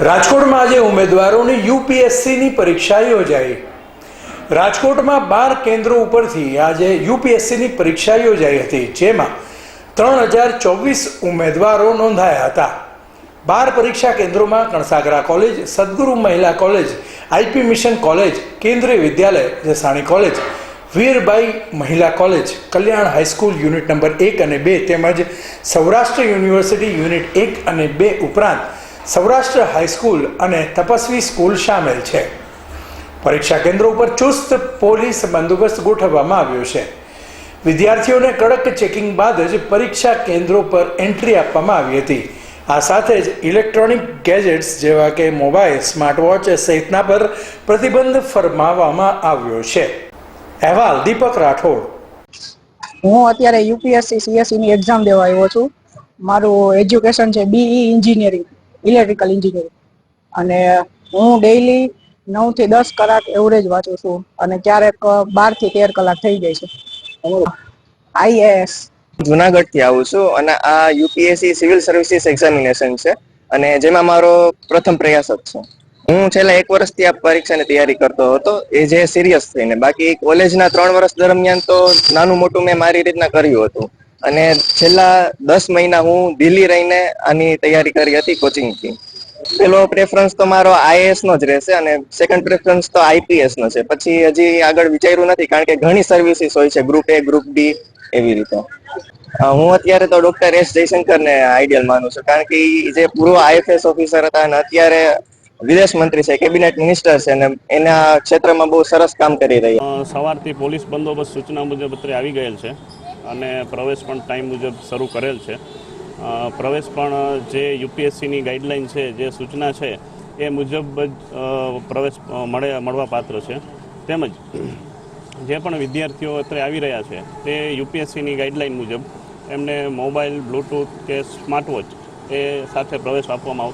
રાજકોટમાં આજે ઉમેદવારોની યુપીએસસીની પરીક્ષા યોજાઈ. રાજકોટમાં બાર કેન્દ્રો ઉપરથી આજે યુપીએસસીની પરીક્ષા યોજાઈ હતી, જેમાં ત્રણ હજાર ચોવીસ ઉમેદવારો નોંધાયા હતા. બાર પરીક્ષા કેન્દ્રોમાં કણસાગરા કોલેજ, સદગુરુ મહિલા કોલેજ, આઈપી મિશન કોલેજ, કેન્દ્રીય વિદ્યાલય, Jasani college, Virbai Mahila college, Kalyan high school unit number એક અને બે તેમજ સૌરાષ્ટ્ર યુનિવર્સિટી યુનિટ એક અને બે ઉપરાંત સૌરાષ્ટ્ર હાઈસ્કૂલ અને તપસ્વી સ્કૂલ સામેલ છે. પરીક્ષા કેન્દ્રો ઉપર ચુસ્ત પોલીસ બંદોબસ્ત ગોઠવવામાં આવ્યો છે. વિદ્યાર્થીઓને કડક ચેકિંગ બાદ જ પરીક્ષા કેન્દ્રો પર એન્ટ્રી આપવામાં આવી હતી. આ સાથે જ ઇલેક્ટ્રોનિક ગેજેટ્સ જેવા કે મોબાઈલ સ્માર્ટ વોચ સહિતના પર પ્રતિબંધ ફરમાવવામાં આવ્યો છે. અહેવાલ દીપક રાઠોડ. હું અત્યારે યુપીએસસી સીએસસી ની એક્ઝામ દેવા આવ્યો છું. મારું એજ્યુકેશન છે બીઈ એન્જિનિયરિંગ ઇલેક્ટ્રિકલ એન્જિનિયરિંગ અને હું ડેઈલી નવથી દસ કલાક એવરેજ વાંચું છું અને ક્યારેક બારથી તેર કલાક થઈ જાય છે. આઈએએસ જુનાગઢથી આવું છું અને આ યુપીએસસી સિવિલ સર્વિસીસ એક્ઝામિનેશન છે અને જેમાં મારો પ્રથમ પ્રયાસ જ છે. હું છેલ્લા એક વર્ષથી આ પરીક્ષાની તૈયારી કરતો હતો, એ જે સિરિયસ થઈને. બાકી કોલેજના ત્રણ વર્ષ દરમિયાન તો નાનું મોટું મેં મારી રીતના કર્યું હતું. અને છેલ્લા દસ મહિના હું દિલ્હી રહીને આની તૈયારી કરી હતી કોચિંગથી પેલો પ્રેફરન્સ તો મારો આઈએએસ નો જ રહેશે અને સેકન્ડ પ્રેફરન્સ તો આઈપીએસ નો છે. પછી હજી આગળ વિચાર્યું નથી કારણ કે ઘણી સર્વિસીસ હોય છે ગ્રુપ એ ગ્રુપ ડી એવી રીતે. હું અત્યારે તો ડોક્ટર એસ જયશંકરને આઈડિયલ માનું છું કારણ કે જે પૂર્વ આઈએફએસ ઓફિસર હતા અને અત્યારે વિદેશ મંત્રી છે કેબિનેટ મિનિસ્ટર છે અને એના ક્ષેત્રમાં બહુ સરસ કામ કરી રહ્યા સવારથી પોલીસ બંદોબસ્ત સૂચના મુજબ અત્યારે આવી ગયેલ છે. અને પ્રવેશ પણ ટાઈમ મુજબ શરૂ કરેલ છે. પ્રવેશ પણ જે યુપીએસસીની ગાઈડલાઈન છે, જે સૂચના છે, એ મુજબ જ પ્રવેશ મળે, મળવા પાત્ર છે. તેમજ જે પણ વિદ્યાર્થીઓ અત્રે આવી રહ્યા છે, તે યુપીએસસીની ગાઈડલાઈન મુજબ એમને મોબાઈલ, બ્લૂટૂથ કે સ્માર્ટ વોચ એ સાથે પ્રવેશ આપવામાં આવતો